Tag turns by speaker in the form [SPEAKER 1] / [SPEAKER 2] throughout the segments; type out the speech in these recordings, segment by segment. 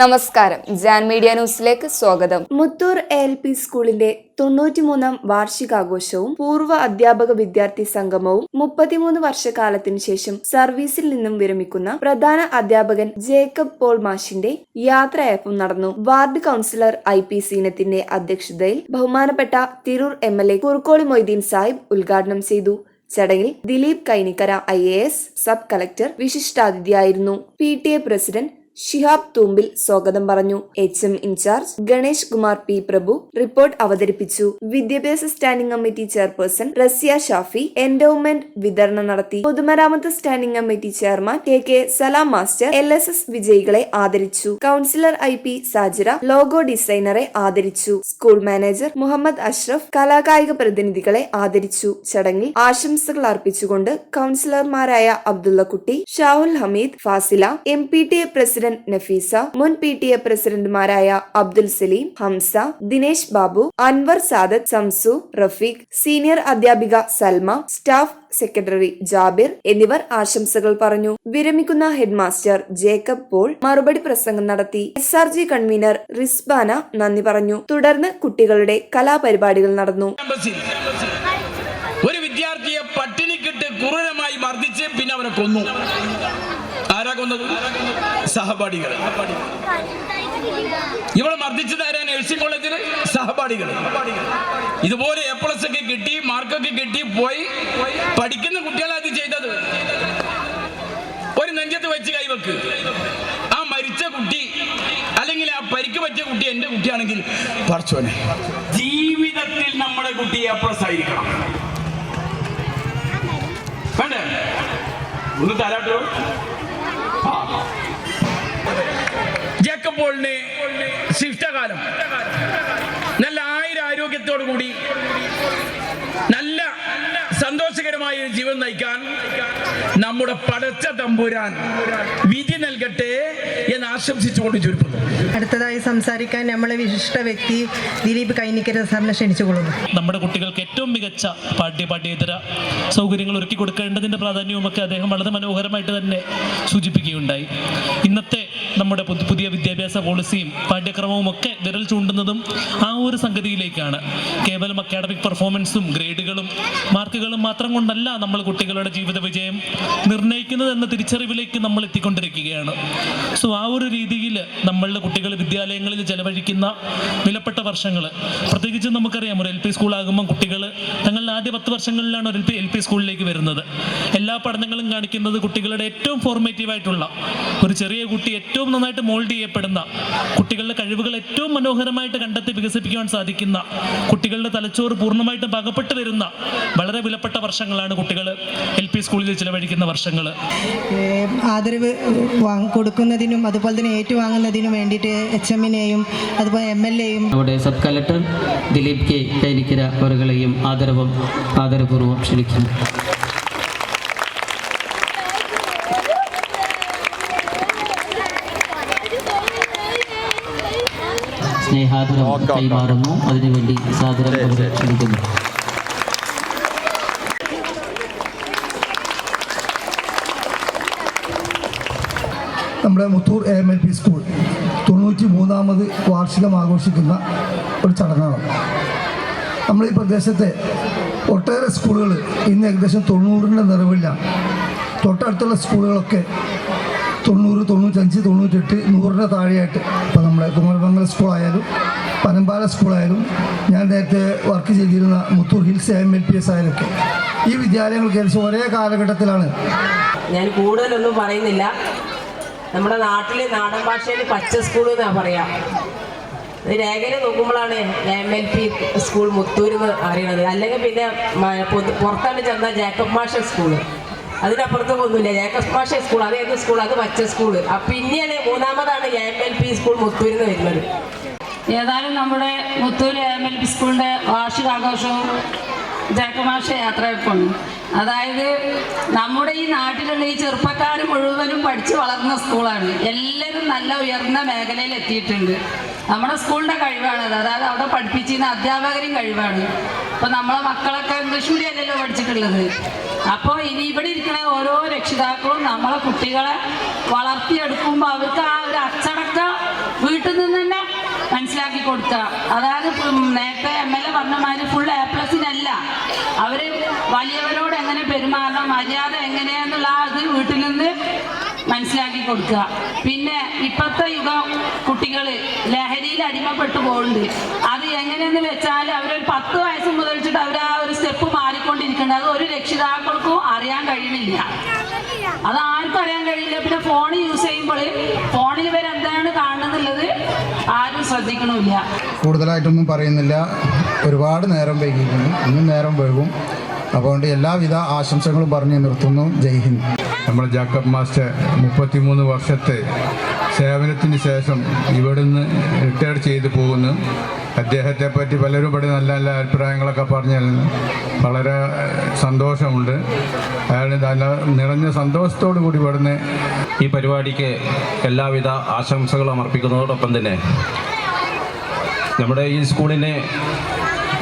[SPEAKER 1] നമസ്കാരം. ജാൻ മീഡിയ ന്യൂസിലേക്ക് സ്വാഗതം.
[SPEAKER 2] മുത്തൂർ എൽ പി സ്കൂളിന്റെ തൊണ്ണൂറ്റിമൂന്നാം വാർഷികാഘോഷവും പൂർവ അധ്യാപക വിദ്യാർത്ഥി സംഗമവും മുപ്പത്തിമൂന്ന് വർഷക്കാലത്തിനു ശേഷം സർവീസിൽ നിന്നും വിരമിക്കുന്ന പ്രധാന അധ്യാപകൻ ജേക്കബ് പോൾ മാഷിന്റെ യാത്രയപ്പം നടന്നു. വാർഡ് കൗൺസിലർ ഐ പി സീനത്തിന്റെ അധ്യക്ഷതയിൽ ബഹുമാനപ്പെട്ട Tirur M L A Kurukkoli Moideen Sahib ഉദ്ഘാടനം ചെയ്തു. ചടങ്ങിൽ Dileep Kainikkara I A S sub collector വിശിഷ്ടാതിഥിയായിരുന്നു. P T A president Shihab Thoombil സ്വാഗതം പറഞ്ഞു. H M in charge Ganesh Kumar P Prabhu report അവതരിപ്പിച്ചു. വിദ്യാഭ്യാസ standing committee chairperson Raziya Shafi endowment വിതരണം നടത്തി. പൊതുമരാമത്ത് standing committee chairman K K Salam master L S S വിജയികളെ ആദരിച്ചു. Councillor I P Sajira logo ഡിസൈനറെ ആദരിച്ചു. സ്കൂൾ മാനേജർ മുഹമ്മദ് അഷ്റഫ് കലാകായിക പ്രതിനിധികളെ ആദരിച്ചു. ചടങ്ങിൽ ആശംസകൾ അർപ്പിച്ചുകൊണ്ട് കൗൺസിലർമാരായ Abdullakutty Shahul Hameed Fasila M P T A president Nafeesa മുൻ പി ടി എ പ്രസിഡന്റുമാരായ അബ്ദുൽ സലീം ഹംസ ദിനേശ് ബാബു അൻവർ സാദത്ത് സംസു റഫീഖ് സീനിയർ അധ്യാപിക സൽമ സ്റ്റാഫ് സെക്രട്ടറി ജാബിർ എന്നിവർ ആശംസകൾ പറഞ്ഞു. വിരമിക്കുന്ന ഹെഡ്മാസ്റ്റർ ജേക്കബ് പോൾ മറുപടി പ്രസംഗം നടത്തി S R G convener Risbana നന്ദി പറഞ്ഞു. തുടർന്ന് കുട്ടികളുടെ കലാപരിപാടികൾ നടന്നു.
[SPEAKER 3] ഒരു വിദ്യാർത്ഥിയെ പട്ടിണിക്കിട്ട് ക്രൂരമായി മർദ്ദിച്ച് പിന്നെ അവനെ കൊന്നു. ആരാ കൊന്നത്? സഹപാഠികൾ ഇവളെ മർദ്ദിച്ചതാരാ നഴ്സിംഗ് കോളേജിൽ സഹപാഠികൾ ഇതുപോലെ എ പ്ലസ് ഒക്കെ കിട്ടി മാർക്കൊക്കെ കിട്ടി പോയി. പഠിക്കുന്ന കുട്ടികളെ അത് ചെയ്തത്. ഒരു നെഞ്ചത്ത് വെച്ച് കൈവെക്ക്. ആ മരിച്ച കുട്ടി അല്ലെങ്കിൽ ആ പരിക്ക് പറ്റിയ കുട്ടി എന്റെ കുട്ടിയാണെങ്കിൽ പറച്ചോനെ. ജീവിതത്തിൽ നമ്മുടെ കുട്ടി എ പ്ലസ് ആയിരിക്കണം. വേണ്ടേ? ഒന്ന് തരാട്ടോ. പോളിന് ശിഷ്ടകാലം. നല്ല ആയിര ആരോഗ്യത്തോടു കൂടി നല്ല സന്തോഷകരമായ ഒരു ജീവൻ നയിക്കാൻ നമ്മുടെ പടച്ച തമ്പുരാൻ വിധി നൽകട്ടെ എന്ന് ആശംസിച്ചുകൊണ്ട് ചുരുക്കുന്നു.
[SPEAKER 4] അടുത്തതായി സംസാരിക്കാൻ നമ്മളെ വിശിഷ്ട വ്യക്തി ദിലീപ് കൈനിക്കര സാറിനെ ക്ഷണിച്ചുകൊള്ളുന്നു.
[SPEAKER 5] നമ്മുടെ കുട്ടികൾക്ക് ഏറ്റവും മികച്ച പാഠ്യ പാഠ്യേതര സൗകര്യങ്ങൾ ഒരുക്കി കൊടുക്കേണ്ടതിന്റെ പ്രാധാന്യവുമൊക്കെ അദ്ദേഹം വളരെ മനോഹരമായിട്ട് തന്നെ സൂചിപ്പിക്കുകയുണ്ടായി. ഇന്നത്തെ നമ്മുടെ പുതി- പുതിയ വിദ്യാഭ്യാസ പോളിസിയും പാഠ്യക്രമവും ഒക്കെ വിരൽ ചൂണ്ടുന്നതും ആ ഒരു സംഗതിയിലേക്കാണ്. കേവലം അക്കാഡമിക് പെർഫോമൻസും ഗ്രേഡുകളും മാർക്കുകളും മാത്രം കൊണ്ടല്ല നമ്മൾ കുട്ടികളുടെ ജീവിത വിജയം നിർണയിക്കുന്നത് എന്ന തിരിച്ചറിവിലേക്ക് നമ്മൾ എത്തിക്കൊണ്ടിരിക്കുകയാണ്. സോ ആ ഒരു രീതിയിൽ നമ്മളുടെ കുട്ടികൾ വിദ്യാലയങ്ങളിൽ ചെലവഴിക്കുന്ന വിലപ്പെട്ട വർഷങ്ങൾ പ്രത്യേകിച്ച് നമുക്കറിയാം ഒരു എൽ പി സ്കൂളാകുമ്പോൾ കുട്ടികൾ തങ്ങളുടെ ആദ്യ പത്ത് വർഷങ്ങളിലാണ് ഒരു എൽ പി സ്കൂളിലേക്ക് വരുന്നത്. എല്ലാ പഠനങ്ങളും കാണിക്കുന്നത് കുട്ടികളുടെ ഏറ്റവും ഫോർമേറ്റീവ് ആയിട്ടുള്ള ഒരു ചെറിയ കുട്ടി ഏറ്റവും നന്നായിട്ട് മോൾഡ് ചെയ്യപ്പെടുന്ന കുട്ടികളുടെ കഴിവുകൾ ഏറ്റവും മനോഹരമായിട്ട് കണ്ടെത്തി വികസിപ്പിക്കുവാൻ സാധിക്കുന്ന കുട്ടികളുടെ തലച്ചോറ് പൂർണമായിട്ടും പകപ്പെട്ട് വരുന്ന വളരെ വിലപ്പെട്ട വർഷങ്ങളാണ് കുട്ടികൾ എൽ പി സ്കൂളിൽ ചിലവഴിക്കുന്ന വർഷങ്ങൾ
[SPEAKER 4] ആദരവ് കൊടുക്കുന്നതിനും അതുപോലെ തന്നെ ഏറ്റുവാങ്ങുന്നതിനും വേണ്ടിയിട്ട് എച്ച് എമ്മിനെയും അതുപോലെ എം എൽ എയും
[SPEAKER 6] നമ്മുടെ sub collector Dileep K Kainikkara അവരുകളെയും ആദരവും ആദരപൂർവം ക്ഷണിക്കുന്നു. സ്നേഹാദരം കൈമാറുന്നു. അതിനുവേണ്ടി സാദരം ക്ഷണിക്കുന്നു
[SPEAKER 7] നമ്മുടെ Muthur A M L P school തൊണ്ണൂറ്റി മൂന്നാമത് വാർഷികം ആഘോഷിക്കുന്ന ഒരു ചടങ്ങാണ്. നമ്മൾ ഈ പ്രദേശത്തെ ഒട്ടേറെ സ്കൂളുകൾ ഇന്ന് ഏകദേശം തൊണ്ണൂറിന്റെ നിറവിലാണ് തൊട്ടടുത്തുള്ള സ്കൂളുകളൊക്കെ തൊണ്ണൂറ് തൊണ്ണൂറ്റഞ്ച് തൊണ്ണൂറ്റെട്ട് നൂറിന്റെ താഴെയായിട്ട് നമ്മുടെ കുമരമംഗലം സ്കൂളായാലും പനമ്പാല സ്കൂളായാലും ഞാൻ നേരത്തെ വർക്ക് ചെയ്തിരുന്ന Muthur hills M L P S ആയാലൊക്കെ ഈ വിദ്യാലയങ്ങൾക്ക് ഏകദേശം ഒരേ കാലഘട്ടത്തിലാണ്.
[SPEAKER 8] ഞാൻ കൂടുതലൊന്നും പറയുന്നില്ല. നമ്മുടെ നാട്ടിൽ നാടൻ ഭാഷയിൽ പച്ച സ്കൂൾ എന്നാണ് പറയാ. രേഖയിൽ നോക്കുമ്പോഴാണ് M L P school Muthur എന്ന് അറിയണത്. അല്ലെങ്കിൽ പിന്നെ പുറത്താണ് ചെന്ന ജേക്കബ് മാഷ സ്കൂൾ അതിനപ്പുറത്തൊക്കെ ഒന്നുമില്ല ജേക്കബ് മാഷ സ്കൂൾ അത് ഏത് സ്കൂൾ അത് പച്ച സ്കൂൾ. പിന്നെയാണ് മൂന്നാമതാണ് എം എൽ പി സ്കൂൾ മുത്തൂരിൽ നിന്ന് വരുന്നത്.
[SPEAKER 9] ഏതായാലും നമ്മുടെ മുത്തൂർ എം എൽ പി സ്കൂളിന്റെ വാർഷികാഘോഷവും ജാക്കമാഷ യാത്രയപ്പാണ് അതായത് നമ്മുടെ ഈ നാട്ടിലുള്ള ഈ ചെറുപ്പക്കാർ മുഴുവനും പഠിച്ചു വളർന്ന സ്കൂളാണ്. എല്ലാവരും നല്ല ഉയർന്ന മേഖലയിൽ എത്തിയിട്ടുണ്ട്. നമ്മുടെ സ്കൂളിന്റെ കഴിവാണ് അതായത് അവിടെ പഠിപ്പിച്ചിരുന്ന അധ്യാപകരും കഴിവാണ്. അപ്പോൾ നമ്മളെ മക്കളൊക്കെ ഇംഗ്ലീഷ് മീഡിയം അല്ലല്ലോ പഠിച്ചിട്ടുള്ളത്. അപ്പോൾ ഇനി ഇവിടെ ഇരിക്കുന്ന ഓരോ രക്ഷിതാക്കളും നമ്മളെ കുട്ടികളെ വളർത്തിയെടുക്കുമ്പോൾ അവർക്ക് ആ ഒരു അച്ചടക്ക കൊടുക്കുക. അതായത് ഉം നേരത്തെ എം എൽ എ പറഞ്ഞമാര് ഫുൾ എ പ്ലസിനല്ല അവർ വലിയവരോട് എങ്ങനെ പെരുമാറണം മര്യാദ എങ്ങനെയാന്നുള്ള ആ ഇത് വീട്ടിൽ നിന്ന് മനസ്സിലാക്കി കൊടുക്കുക. പിന്നെ ഇപ്പോഴത്തെ യുഗം കുട്ടികൾ ലഹരിയിൽ അടിമപ്പെട്ടു പോകുന്നുണ്ട് അത് എങ്ങനെയെന്ന് വെച്ചാൽ അവരൊരു പത്ത് വയസ്സ് മുതലിച്ചിട്ട് അവർ ആ ഒരു സ്റ്റെപ്പ് മാറിക്കൊണ്ടിരിക്കുന്നത് അത് ഒരു രക്ഷിതാക്കൾക്കും അറിയാൻ കഴിയുന്നില്ല. അത് ആർക്കും അറിയാൻ കഴിയില്ല. പിന്നെ ഫോൺ യൂസ് ചെയ്യുമ്പോൾ ഫോണിൽ ഇവർ എന്താണ് കാണുന്നുള്ളത് ആരും ശ്രദ്ധിക്കണമില്ല.
[SPEAKER 10] കൂടുതലായിട്ടൊന്നും പറയുന്നില്ല. ഒരുപാട് നേരം വൈകിക്കുന്നു ഇന്നും നേരം വൈകും. അതുകൊണ്ട് എല്ലാവിധ ആശംസകളും പറഞ്ഞ് നിർത്തുന്നു. ജയ് ഹിന്ദ്.
[SPEAKER 11] നമ്മൾ ജാക്കബ് മാസ്റ്റർ മുപ്പത്തിമൂന്ന് വർഷത്തെ സേവനത്തിന് ശേഷം ഇവിടുന്ന് റിട്ടയർ ചെയ്തു പോകുന്നു. അദ്ദേഹത്തെ പറ്റി പലരും ഇവിടെ നല്ല നല്ല അഭിപ്രായങ്ങളൊക്കെ പറഞ്ഞാൽ വളരെ സന്തോഷമുണ്ട്. അയാൾ നല്ല നിറഞ്ഞ സന്തോഷത്തോടു കൂടി ഇവിടുന്ന്
[SPEAKER 12] ഈ പരിപാടിക്ക് എല്ലാവിധ ആശംസകളും അർപ്പിക്കുന്നതോടൊപ്പം തന്നെ നമ്മുടെ ഈ സ്കൂളിനെ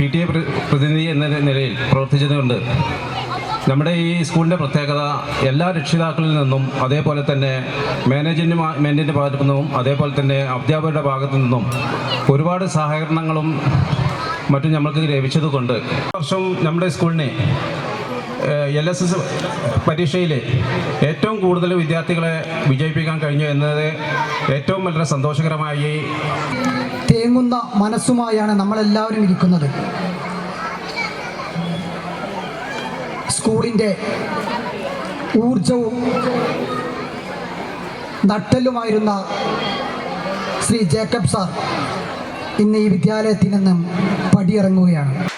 [SPEAKER 12] പി ടി എ പ്രതിനിധി എന്ന നിലയിൽ പ്രവർത്തിച്ചതുകൊണ്ട് നമ്മുടെ ഈ സ്കൂളിന്റെ പ്രത്യേകത എല്ലാ രക്ഷിതാക്കളിൽ നിന്നും അതേപോലെ തന്നെ മാനേജ്മെന്റിന്റെ ഭാഗത്തു നിന്നും അതേപോലെ തന്നെ അധ്യാപകരുടെ ഭാഗത്തു നിന്നും ഒരുപാട് സഹകരണങ്ങളും മറ്റും നമ്മൾക്ക് ലഭിച്ചതുകൊണ്ട് ഈ വർഷം നമ്മുടെ സ്കൂളിനെ എൽ എസ് എസ് പരീക്ഷയിൽ ഏറ്റവും കൂടുതൽ വിദ്യാർത്ഥികളെ വിജയിപ്പിക്കാൻ കഴിഞ്ഞു എന്നത് ഏറ്റവും വളരെ സന്തോഷകരമായി
[SPEAKER 7] തേങ്ങുന്ന മനസ്സുമായാണ് നമ്മളെല്ലാവരും ഇരിക്കുന്നത്. സ്കൂളിന്റെ ഊർജവും നട്ടലുമായിരുന്ന ശ്രീ ജേക്കബ് സാർ ഇന്ന് ഈ വിദ്യാലയത്തിൽ നിന്നും പടിയിറങ്ങുകയാണ്.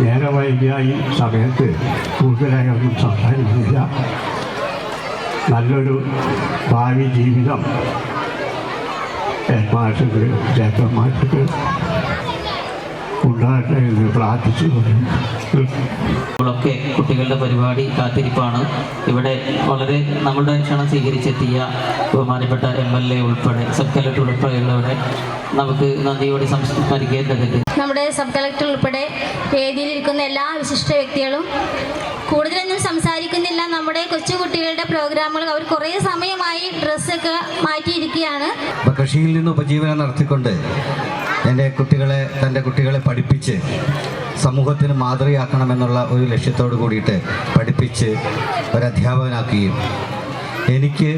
[SPEAKER 11] നേരെ വൈകിയ ഈ സമയത്ത് കൂടുതലായി ഒന്നും സംസാരിക്കുന്നില്ല നല്ലൊരു ഭാവി ജീവിതം മാഷക്ക് ജേക്കബ് മാഷക്ക് ഉണ്ടാകട്ടെ എന്ന്
[SPEAKER 6] ഒക്കെ കുട്ടികളുടെ പരിപാടി കാത്തിരിപ്പാണ്. ഇവിടെ വളരെ നമ്മളുടെ ക്ഷണം സ്വീകരിച്ചെത്തിയ ബഹുമാനപ്പെട്ട എം എൽ എ ഉൾപ്പെടെ സബ് കലക്ടർ ഉൾപ്പെടെയുള്ളവരെ നമുക്ക് നന്ദിയോടെ സംസ്കരിക്കേണ്ടതുണ്ട്
[SPEAKER 13] നമ്മുടെ സബ് കലക്ടർ ഉൾപ്പെടെ വേദിയിലിരിക്കുന്ന എല്ലാ വിശിഷ്ട വ്യക്തികളും കൂടുതലൊന്നും സംസാരിക്കുന്നില്ല. നമ്മുടെ കൊച്ചുകുട്ടികളുടെ പ്രോഗ്രാമുകൾ അവർ കുറേ സമയമായി ഡ്രസ്സൊക്കെ മാറ്റിയിരിക്കുകയാണ്.
[SPEAKER 10] കൃഷിയിൽ നിന്ന് ഉപജീവനം നടത്തിക്കൊണ്ട് എന്റെ കുട്ടികളെ തന്റെ കുട്ടികളെ പഠിപ്പിച്ച് സമൂഹത്തിന് മാതൃകയാക്കണമെന്നുള്ള ഒരു ലക്ഷ്യത്തോട് കൂടിയിട്ട് പഠിപ്പിച്ച് ഒരധ്യാപകനാക്കുകയും എനിക്ക്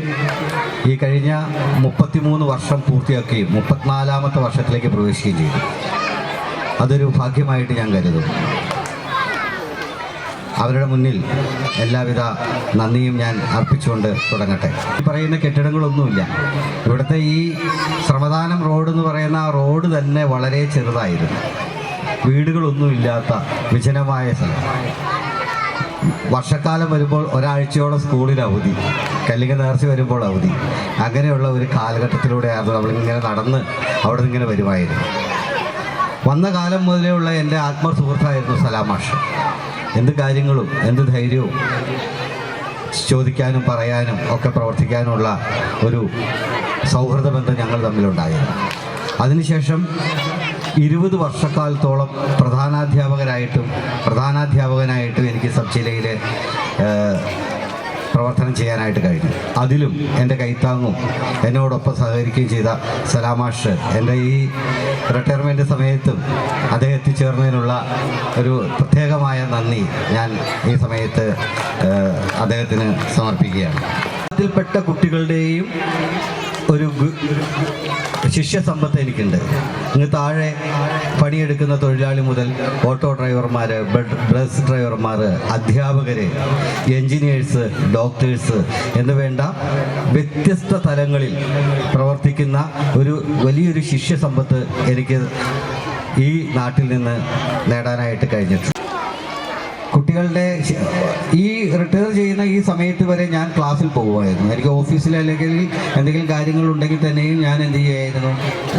[SPEAKER 10] ഈ കഴിഞ്ഞ മുപ്പത്തിമൂന്ന് വർഷം പൂർത്തിയാക്കുകയും മുപ്പത്തിനാലാമത്തെ വർഷത്തിലേക്ക് പ്രവേശിക്കുകയും ചെയ്തു. അതൊരു ഭാഗ്യമായിട്ട് ഞാൻ കരുതുന്നു. അവരുടെ മുന്നിൽ എല്ലാവിധ നന്ദിയും ഞാൻ അർപ്പിച്ചുകൊണ്ട് തുടങ്ങട്ടെ. പറയുന്ന കെട്ടിടങ്ങളൊന്നുമില്ല. ഇവിടുത്തെ ഈ ശ്രമദാനം റോഡ് എന്ന് പറയുന്ന ആ റോഡ് തന്നെ വളരെ ചെറുതായിരുന്നു. വീടുകളൊന്നുമില്ലാത്ത വിജനമായ സ്ഥലം. വർഷക്കാലം വരുമ്പോൾ ഒരാഴ്ചയോളം സ്കൂളിൽ അവധി. കല്ലിക നേർച്ച വരുമ്പോൾ അവധി. അങ്ങനെയുള്ള ഒരു കാലഘട്ടത്തിലൂടെയായിരുന്നു നമ്മളിങ്ങനെ നടന്ന് അവിടെ നിന്ന് ഇങ്ങനെ വരുമായിരുന്നു. വന്ന കാലം മുതലേ ഉള്ള എന്റെ ആത്മസുഹൃത്തായിരുന്നു സലാമാഷ് എന്ത് കാര്യങ്ങളും എന്ത് ധൈര്യവും ചോദിക്കാനും പറയാനും ഒക്കെ പ്രവർത്തിക്കാനുമുള്ള ഒരു സൗഹൃദ ബന്ധം ഞങ്ങൾ തമ്മിലുണ്ടായിരുന്നു. അതിനുശേഷം ഇരുപത് വർഷക്കാലത്തോളം പ്രധാനാധ്യാപകരായിട്ടും പ്രധാനാധ്യാപകനായിട്ടും എനിക്ക് സബ് ജില്ലയിൽ പ്രവർത്തനം ചെയ്യാനായിട്ട് കഴിഞ്ഞു. അതിലും എന്റെ കൈത്താങ്ങും എന്നോടൊപ്പം സഹകരിക്കുകയും ചെയ്ത സലാമാഷ് എന്റെ ഈ റിട്ടയർമെന്റ് സമയത്തും അദ്ദേഹം എത്തിച്ചേർന്നതിനുള്ള ഒരു പ്രത്യേകമായ നന്ദി ഞാൻ ഈ സമയത്ത് അദ്ദേഹത്തിന് സമർപ്പിക്കുകയാണ്. അതിൽപ്പെട്ട കുട്ടികളുടെയും ഒരു ശിഷ്യ ശിഷ്യസമ്പത്ത് എനിക്കുണ്ട്. ഇങ്ങ് താഴെ പണിയെടുക്കുന്ന തൊഴിലാളി മുതൽ ഓട്ടോ ഡ്രൈവർമാർ ബസ് ഡ്രൈവർമാർ അധ്യാപകർ എൻജിനീയേഴ്സ് ഡോക്ടേഴ്സ് എന്ന് വേണ്ട വ്യത്യസ്ത തലങ്ങളിൽ പ്രവർത്തിക്കുന്ന ഒരു വലിയൊരു ശിഷ്യ ശിഷ്യസമ്പത്ത് എനിക്ക് ഈ നാട്ടിൽ നിന്ന് നേടാനായിട്ട് കഴിഞ്ഞിട്ടുണ്ട്. കുട്ടികളുടെ ഈ റിട്ടയർ ചെയ്യുന്ന ഈ സമയത്ത് വരെ ഞാൻ ക്ലാസ്സിൽ പോകുമായിരുന്നു. എനിക്ക് ഓഫീസിൽ അല്ലെങ്കിൽ എന്തെങ്കിലും കാര്യങ്ങൾ ഉണ്ടെങ്കിൽ തന്നെയും ഞാൻ എന്ത് ചെയ്യുമായിരുന്നു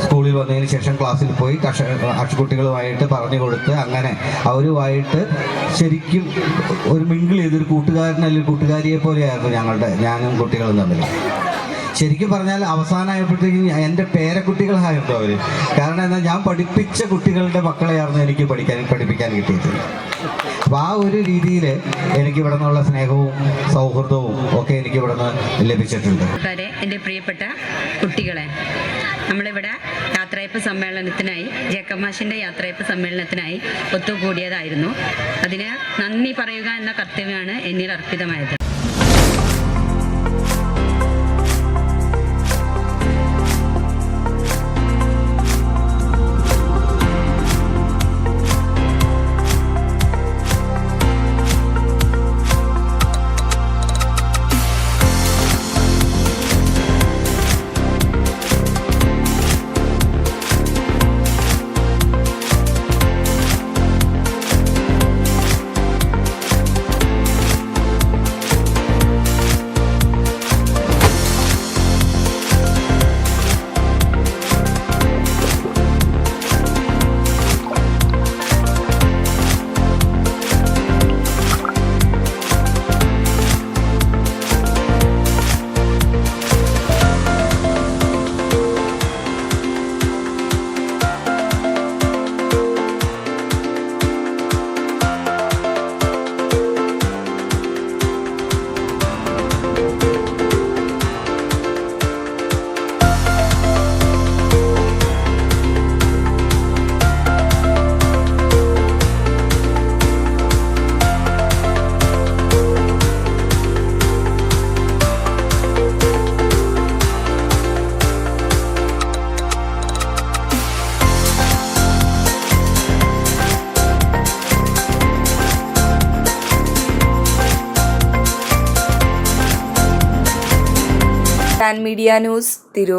[SPEAKER 10] സ്കൂളിൽ വന്നതിന് ശേഷം ക്ലാസ്സിൽ പോയി കർഷ അക്ഷകുട്ടികളുമായിട്ട് പറഞ്ഞു കൊടുത്ത് അങ്ങനെ അവരുമായിട്ട് ശരിക്കും ഒരു മിങ്കിൾ ചെയ്തൊരു കൂട്ടുകാരൻ അല്ലെങ്കിൽ കൂട്ടുകാരിയെ പോലെയായിരുന്നു ഞങ്ങളുടെ ഞാനും കുട്ടികളും തമ്മിൽ. ശരിക്കും പറഞ്ഞാൽ അവസാനമായപ്പോഴത്തേക്കും എന്റെ പേരക്കുട്ടികളായിരുന്നു അവർ കാരണം എന്നാൽ ഞാൻ പഠിപ്പിച്ച കുട്ടികളുടെ മക്കളെയായിരുന്നു എനിക്ക് പഠിക്കാൻ പഠിപ്പിക്കാൻ കിട്ടിയത്. അപ്പം ആ ഒരു രീതിയിൽ എനിക്ക് ഇവിടെ നിന്നുള്ള സ്നേഹവും സൗഹൃദവും ഒക്കെ എനിക്ക് ഇവിടെ നിന്ന് ലഭിച്ചിട്ടുണ്ട്.
[SPEAKER 14] എന്റെ പ്രിയപ്പെട്ട കുട്ടികളെ നമ്മളിവിടെ യാത്രയപ്പ് സമ്മേളനത്തിനായി ജേക്കമാഷിന്റെ യാത്രയപ്പ് സമ്മേളനത്തിനായി ഒത്തുകൂടിയതായിരുന്നു. അതിന് നന്ദി പറയുക എന്ന കർത്തവ്യമാണ് എന്നിൽ അർപ്പിതമായത്.
[SPEAKER 1] Media news Tirur